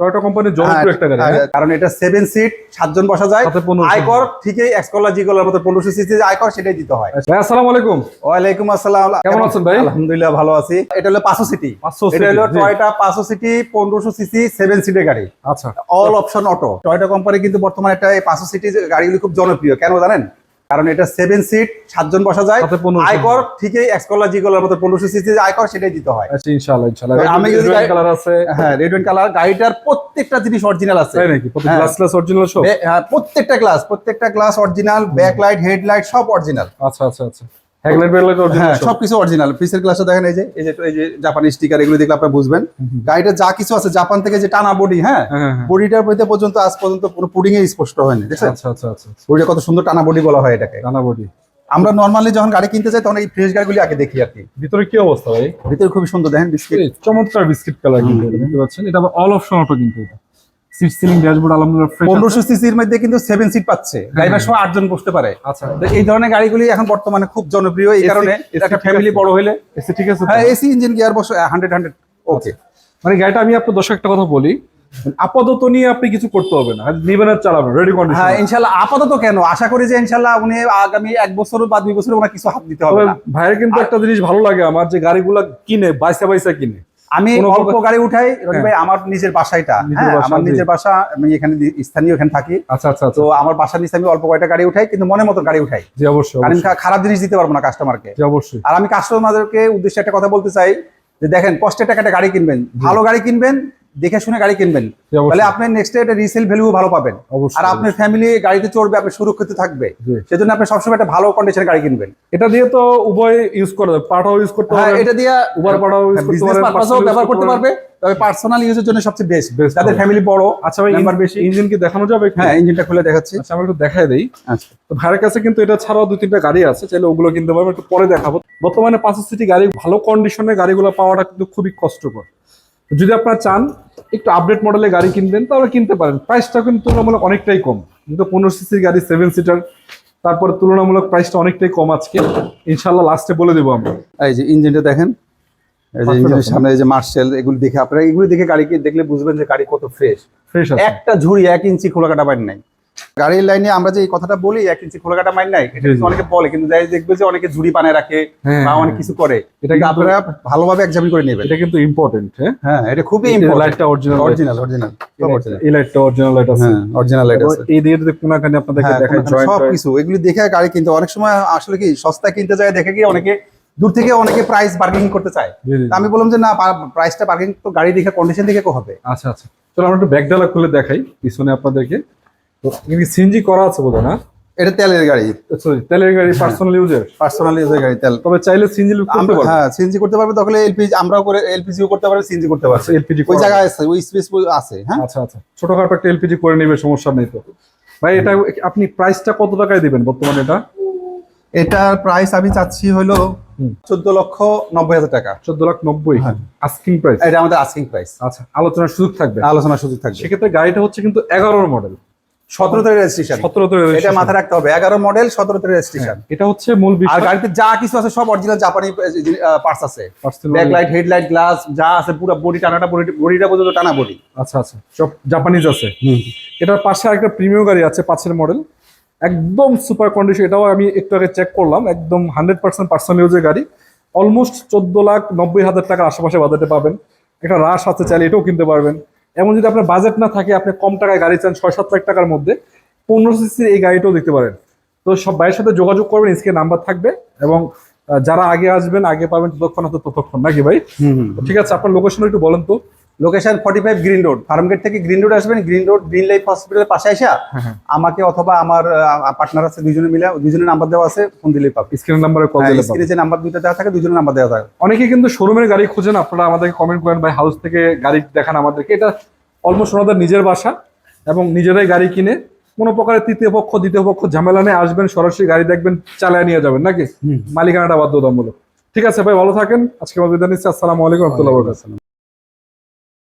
Toyota কোম্পানির জনপ্রিয় একটা গাড়ি হ্যাঁ, হ্যাঁ? কারণ এটা সেভেন সিট সাতজন বসা যায়। আয়কর ঠিকই এক্সকলার জিকলার মতো পনেরোশো সিসি আয়কর সেটাই দিতে হয়। আচ্ছা, ভাই আসসালামু আলাইকুম। ওয়ালাইকুম আসসালাম। কেমন আছেন ভাই? আলহামদুলিল্লাহ ভালো আছি। এটা হলো পাঁচশো সিটি 500 এটা হলো টয়টা পাঁচশো সিটি পনেরোশো সিসি সেভেন সিটের গাড়ি। আচ্ছা। All option auto Toyota company কিন্তু বর্তমানে একটা পাঁচশো সিটি গাড়িগুলি খুব জনপ্রিয়। কেন জানেন? কারণ এটা সেভেন সিট সাতজন বসা যায়। আয়কর ঠিকই এক্সকলার জিকলার মতো পনেরোশো সিসি আয়কর সেটাই দিতে হয়। আচ্ছা ইনশাআল্লাহ ইনশাআল্লাহ। আমি যদি কালার আছে। হ্যাঁ রেড ওয়েন কালার গাড়িটার প্রত্যেকটা জিনিস অরিজিনাল আছে। তাই নাকি? প্রত্যেক। গ্লাস গ্লাস অরিজিনাল সব? হ্যাঁ, প্রত্যেকটা গ্লাস প্রত্যেকটা গ্লাস অরিজিনাল ব্যাকলাইট হেডলাইট সব অরিজিনাল আচ্ছা আচ্ছা আচ্ছা। হ্যাঁ সবকিছু অরিজিনাল পিসের গ্লাসটা দেখেন এই যে এই যে এই যে জাপানি স্টিকার এগুলো দেখলে আপনি বুঝবেন। গাড়িটা যা কিছু আছে জাপান থেকে যে টানা বডি হ্যাঁ হ্যাঁ হ্যাঁ, হ্যাঁ। বডিটার মধ্যে পর্যন্ত আজ পর্যন্ত পুরো পুডিং এ স্পষ্ট হয়নি দেখছেন? আচ্ছা আচ্ছা আচ্ছা বডিটা কত সুন্দর টানা বডি বলা হয় এটাকে। জানা বডি আমরা নর্মালি যখন গাড়ি কিনতে যাই তখন এই ফ্রেশ গাড়িগুলি আগে দেখি আর কি। ভিতরে কি অবস্থা ভাই? ভিতরে খুবই সুন্দর দেখেন বিস্কিট চমৎকার বিস্কিট কালার কিন্তু এটা দেখতে পাচ্ছেন? এটা আবার অল অপশন অটো কিন্তু এটা। সিট সিলিং ড্যাশবোর্ড আলহামদুলিল্লাহ ফ্রেশ পনেরোশো সিসির মধ্যে কিন্তু সেভেন সিট পাচ্ছে। ড্রাইভার সহ আটজন বসতে পারে। আচ্ছা। এই ধরনের গাড়িগুলি এখন বর্তমানে খুব জনপ্রিয় এই কারণে একটা ফ্যামিলি বড় হইলে এসে ঠিক আছে হ্যাঁ এসি ইঞ্জিন গিয়ার বসে হান্ড্রেড হান্ড্রেড ওকে মানে গাড়িটা আমি আপনার দর্শক একটা কথা বলি আপাতত নিয়ে আপনি কিছু করতে হবে না নেবেন আর চালাবেন রেডি হ্যাঁ কন্ডিশন ইনশাল্লাহ আপাতত কেন? আশা করি যে ইনশাল্লাহ উনি আগামী এক বছর বা দুই বছর ওনার কিছু হাত দিতে হবে না। ভাইয়ের কিন্তু একটা জিনিস ভালো লাগে আমার যে গাড়িগুলা কিনে বাইসা বাইসা কিনে। আমি অল্প গাড়ি উঠাই রনি হ্যাঁ। ভাই আমার নিজের বাসাইটা হ্যাঁ আমার নিজের বাসা আমি এখানে স্থানীয় এখানে থাকি। আচ্ছা আচ্ছা তো আচ্ছা আমার বাসার নিচে আমি অল্প কয়টা গাড়ি উঠাই কিন্তু মনের মতো গাড়ি উঠাই। জি অবশ্যই কারণ খারাপ জিনিস দিতে পারব না কাস্টমারকে জি অবশ্যই। আর আমি কাস্টমারদেরকে উদ্দেশ্যে একটা কথা বলতে চাই যে দেখেন কষ্টের টাকাটা গাড়ি কিনবেন ভালো গাড়ি কিনবেন দেখে শুনে গাড়ি কিনবেন। তাহলে আপনি নেক্সট একটা রিসেল ভ্যালু ভালো পাবেন। আর আপনার ফ্যামিলি গাড়িতে চড়বে আপনি সুরক্ষিত থাকবে। সেজন্য আপনি সবসময় একটা ভালো কন্ডিশনের গাড়ি কিনবেন। এটা দিয়ে তো উভয় ইউজ করা যাবে পাটাও ইউজ করতে হ্যাঁ পারবেন এটা দিয়ে উবার পাটাও ইউজ করতে বিজনেস পারবেন পারপাসও ব্যবহার করতে পারবে। তবে পার্সোনাল ইউজের জন্য সবচেয়ে বেস্ট যাদের ফ্যামিলি বড় আচ্ছা ভাই Number বেশি। ইঞ্জিন কি দেখানো যাবে হ্যাঁ ইঞ্জিনটা খুলে দেখাচ্ছি। আচ্ছা আমি একটু দেখাই দেই। আচ্ছা। তো ভাইয়ের কাছে কিন্তু এটা ছাড়াও দুই তিনটা গাড়ি আছে। চাইলে ওগুলো কিনতে পারবেন একটু পরে দেখাবো। বর্তমানে পাঁচ সিটি গাড়ি ভালো কন্ডিশনের গাড়িগুলো পাওয়াটা কিন্তু খুবই কষ্টকর। যদি আপনারা চান একটু আপডেট মডেলের গাড়ি কিনবেন তাহলে কিনতে পারেন। প্রাইসটা কিন্তু তুলনামূলক অনেকটাই কম। কিন্তু পনেরো সিসির গাড়ি সেভেন সিটার তারপর তুলনামূলক প্রাইসটা অনেকটাই কম আজকে। ইনশাল্লাহ লাস্টে বলে দেবো আমরা। এই যে ইঞ্জিনটা দেখেন এই যে ইঞ্জিনের সামনে এই যে মার্শেল এগুলো দেখে আপনারা এগুলো দেখে গাড়িকে দেখলে বুঝবেন যে গাড়ি কত ফ্রেশ ফ্রেশ একটা ঝুড়ি এক ইঞ্চি খোলা কাটা বাইর নাই। গাড়ির লাইনে আমরা যে কথাটা বলি এক ইঞ্চি খোলা কাটা মাইন নাই এটা। অনেকে বলে কিন্তু যাই দেখবে যে অনেকে ঝুড়ি বানায় রাখে হ্যাঁ, বা হ্যাঁ, অনেক কিছু করে। এটা এটা আপনারা ভালোভাবে এক্সামিন করে নেবেন। এটা কিন্তু ইম্পর্টেন্ট হ্যাঁ? হ্যাঁ এটা খুবই ইম্পর্টেন্ট লাইটটা অরিজিনাল অরিজিনাল অরিজিনাল এই লাইটটা অরিজিনাল লাইট আছে। হ্যাঁ অরিজিনাল লাইট আছে। এই দিয়ে যদি কোনাখানি আপনাদেরকে হ্যাঁ, দেখায় কোনো- জয়েন্ট সবকিছু। এগুলি দেখে গাড়ি কিনতে অনেক সময় আসলে কি সস্তা কিনতে যায় দেখে কি অনেকে দূর থেকে অনেকে প্রাইস বার্গেনিং করতে চায়। আমি বললাম যে না প্রাইসটা বার্গেনিং তো গাড়ি দেখে কন্ডিশন দেখে কো হবে। আচ্ছা আচ্ছা। চলো আমরা একটু ব্যাকডালা খুলে দেখাই পিছনে আপনাদেরকে। সিএনজি করা আছে বোধ না? এটা তেলের গাড়ি। সরি তেলের গাড়ি পার্সোনাল ইউজের পার্সোনাল ইউজের গাড়ি তেল। তবে চাইলে সিএনজি করতে পারবে হ্যাঁ সিএনজি করতে পারবে তখন এলপিজি আমরাও করে এলপিজিও করতে পারবে সিএনজি করতে পারবে। এলপিজি ওই জায়গায় আছে। ওই স্পেস আছে হ্যাঁ? আচ্ছা আচ্ছা। ছোটখাটো একটা এলপিজি করে নেবে সমস্যা নেই তো। ভাই এটা আপনি প্রাইসটা কত টাকায় দিবেন বর্তমানে এটা? এটার প্রাইস আমি চাচ্ছি হলো চোদ্দ লক্ষ নব্বই হাজার টাকা। চোদ্দ লাখ নব্বই? হ্যাঁ। আস্কিং প্রাইস এটা আমাদের আস্কিং প্রাইস আচ্ছা আলোচনার সুযোগ থাকবে। আলোচনার সুযোগ থাকবে। সেক্ষেত্রে গাড়িটা হচ্ছে কিন্তু এগারোর মডেল সতেরোতে রেজিস্ট্রেশন সতেরোতে এটা মাথায় রাখতে হবে। এগারো মডেল সতেরোতে রেজিস্ট্রেশন এটা হচ্ছে মূল আর গাড়িতে যা কিছু আছে সব অরিজিনাল জাপানি পার্টস আছে। ব্যাকলাইট হেডলাইট গ্লাস যা আছে পুরো বডি টানাটা বডি বডিটা পর্যন্ত টানা বডি আচ্ছা আচ্ছা। সব জাপানিজ আছে। এটার পাশে আরেকটা প্রিমিয়াম গাড়ি আছে পাঁচের মডেল একদম সুপার কন্ডিশন এটাও আমি একটু আগে চেক করলাম। একদম হান্ড্রেড পার্সেন্ট পার্সোনাল ইউজের গাড়ি। অলমোস্ট চোদ্দ লাখ নব্বই হাজার টাকার আশেপাশে বাজেটে পাবেন। একটা রাশ আছে চাইলে এটাও কিনতে পারবেন। এমন যদি আপনার বাজেট না থাকে আপনি কম টাকায় গাড়ি চান ছয় সাত লাখ টাকার মধ্যে পনেরো সিসির এই গাড়িটাও দেখতে পারেন। তো সব ভাইয়ের সাথে যোগাযোগ করবেন স্ক্রিনে নাম্বার থাকবে এবং যারা আগে আসবেন আগে পাবেন ততক্ষণ ততক্ষণ নাকি ভাই? ঠিক আছে আপনার লোকেশন একটু বলেন তো। Location forty five Green Road Farmgate থেকে গ্রিন রোড আসবেন গ্রিন রোড গ্রিন লাইফ হসপিটালের পাশে আসা হ্যাঁ। আমাকে অথবা আমার পার্টনার আছে দুজনে মিলে দুজনের নাম্বার দেওয়া আছে ফোন দিলেই পাবে। স্ক্রিনের নাম্বারে কল দিলে পাবেন। স্ক্রিনে যে নাম্বার দুইটা দেওয়া থাকে দুজনের নাম্বার দেওয়া থাকে। অনেকে কিন্তু শোরুমের গাড়ি খুঁজেন আপনারা আমাদেরকে কমেন্ট করেন ভাই হাউস থেকে গাড়ি দেখান আমাদেরকে। এটা অলমোস্ট ওনাদের নিজের বাসা এবং নিজেরাই গাড়ি কিনে কোনো প্রকারের তৃতীয় পক্ষ দ্বিতীয় পক্ষ ঝামেলা নিয়ে আসবেন সরাসরি গাড়ি দেখবেন চালায় নিয়ে যাবেন নাকি? মালিকানাটা বাধ্যতামূলক। ঠিক আছে ভাই ভালো থাকেন। আজকে বিদায় নিচ্ছি। আসসালামু আলাইকুম রহমতুল্লাহ বরকাতুহু।